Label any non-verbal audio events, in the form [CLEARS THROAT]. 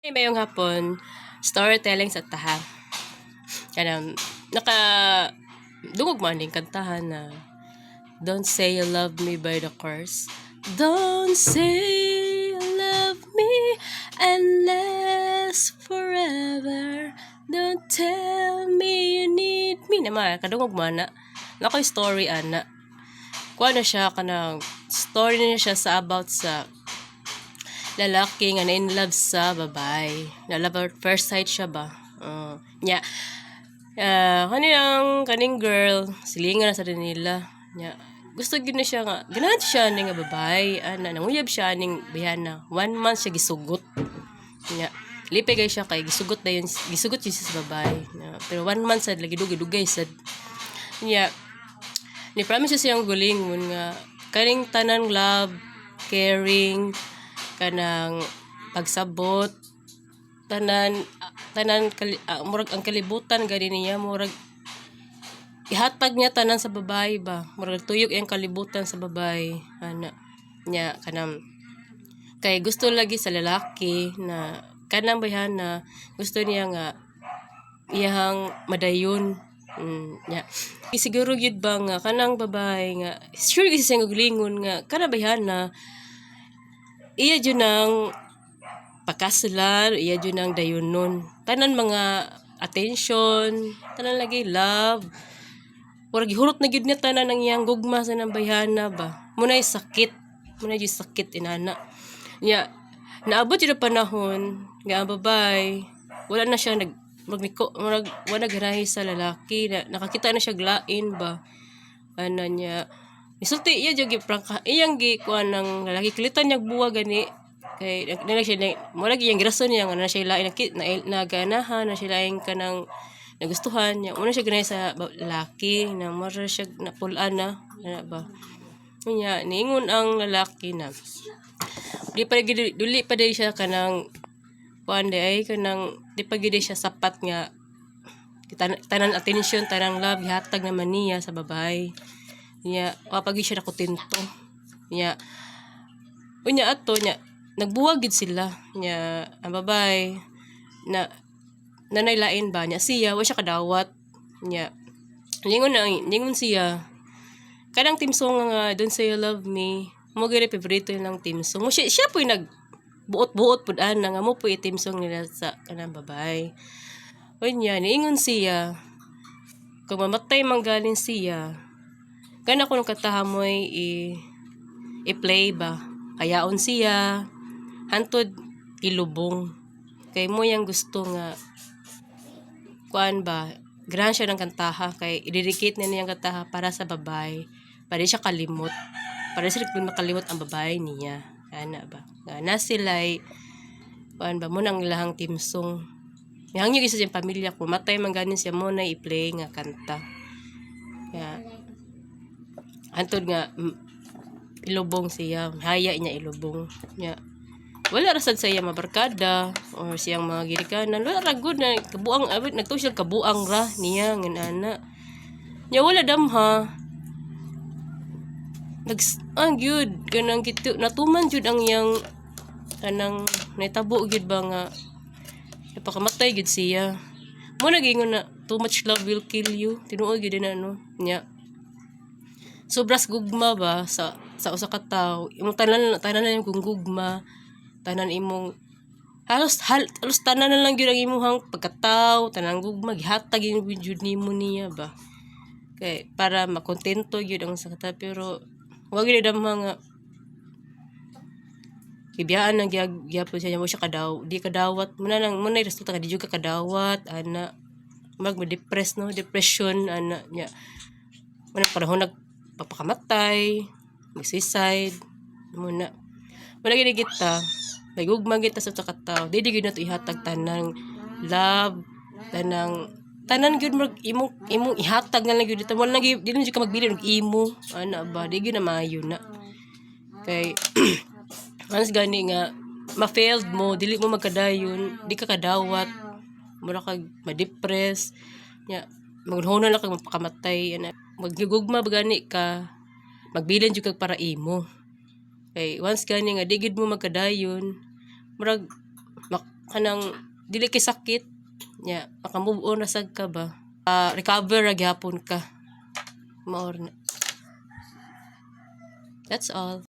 Hey, mayong hapon, storytelling sa taha. Kanang, naka, dungog man din kantahan na Don't say you love me by the chorus. Don't say you love me unless forever. Don't tell me you need me. Naman, kadungog man na. Nakoy story, ana. Kuha na siya, kanang, story na siya sa about sa lalaki nga na in love sa babae. Na love at first sight siya ba? Uh, nya. Uh, kaninang kaning girl, silingan na sa nila. Nya. Gusto gid na siya nga. Ganahan siya ni nga babae. Ana, nanguyab siya ning bihana. One month siya gisugot. Nya. Lipe kay siya kay gisugot na yun. Gisugot yun siya sa babae. Nya. Pero one month sad lagi dugay-dugay sad. Nya. Ni promise siya siyang gulingon nga kaning tanan love, caring, kanang pagsabot. Tanan tanan kali, uh, murag ang kalibutan gani niya murag ihatag niya tanan sa babae ba? Murag tuyok ang kalibutan sa babae ana nya kanang kay gusto lagi sa lalaki na kanang bayhana gusto niya nga iyang madayon. Mm, nya siguro gyud ba nga kanang babae nga sure siya lingon nga kana bayhana iya dyan ang pakasalar, iya dyan ang dayunon. Tanan mga attention, tanan lagi love. Wala gihurot na gyud niya tanan ang iyang gugma sa nang bayhana ba. Munay sakit, munay gyud sakit inana. Nya naabot jud panahon nga ang babay wala na siya nag magmiko wala garahi sa lalaki na nakakita na siya glain ba ano niya Isulti iya jud prangka iyang gi kuan ng lalaki kilitan niya buwa gani. Kay nila siya mo lagi yang girason niya na siya lain na, na ganahan na siya lain kanang nagustuhan niya. Una siya ganay sa lalaki na mara siya napulan na ana ba. Niya niingon ang lalaki na di pa gid duli pa siya kanang kuan ay kanang di pa gid siya sapat nga tanan attention tanang love gihatag naman niya sa babae niya kapag siya nakutinto niya unya ato niya nagbuwag gid sila. Niya ang babae na nanay lain ba? Niya siya wa siya kadawat. Niya lingon na lingon siya kadang team song nga don't say you love me. Mo gani favorito lang team mo siya, siya po nag buot-buot pud ana nga mo po team song nila sa kanang babae unya niingon siya kung mamatay manggaling siya kana ko nung katahamoy i i-play ba? Kayaon siya hantod ilubong. Kay mo yang gusto nga kuan ba gran siya ng kantaha kay idedicate na niyang kantaha para sa babae. Para siya kalimot. Para siya makalimot ang babae niya. Ana ba? Nga na sila'y kuan ba mo nang ilahang team song Yang yung isa siyang pamilya ko, matay man ganin siya mo na i-play nga kanta. Antod nga, ilubong siya, haya niya ilubong. Niya, wala rasad sa iya mabarkada or siyang mga girikanan. Wala ra good na kabuang abit nagto siya kabuang ra niya ng ana nya wala damha nag ang gyud kanang gitu natuman jud ang yang kanang naitabo gyud ba nga napakamatay gyud siya. Mo nagingon na too much love will kill you. Tinuod gyud na no nya sobras gugma ba sa sa usa ka tawo? Imong tanan tanan na yung gugma. Tanan imong halos hal, halos tanan na lang gyud ang imong pagkataw tanan gugma. Gihatag yung jud nimo niya ba? Kay para makontento gyud ang sa kata pero wag gyud ang mga kibiyaan nang gyapon siya mo siya kadaw di kadawat. Muna nang muna resulta di jud ka kadawat ana. Mag depress no? Depression ana nya. Muna panahon nagpapakamatay mag-suicide muna. Muna gini kita. Nagugma kita sa takataw di gyud nato ihatag tanang love tanang tanan gyud mag imo imo ihatag na lang gyud dito wala gyud di ka magbili og imo. Ana ba? Di gyud na maayo na. Kay [CLEARS THROAT] once gani nga ma-failed mo dili mo magkadayon di ka kadawat. Mura kag ma-depress. Nya maghuna na kag mapakamatay ana magigugma gani ka? Magbilan jud kag para imo. Kay once gani nga di gid mo magkadayon murag mak, kanang dili kay sakit. Nya makamove on na sad ka ba? Ah, recover ra gyapon ka. Maor na. That's all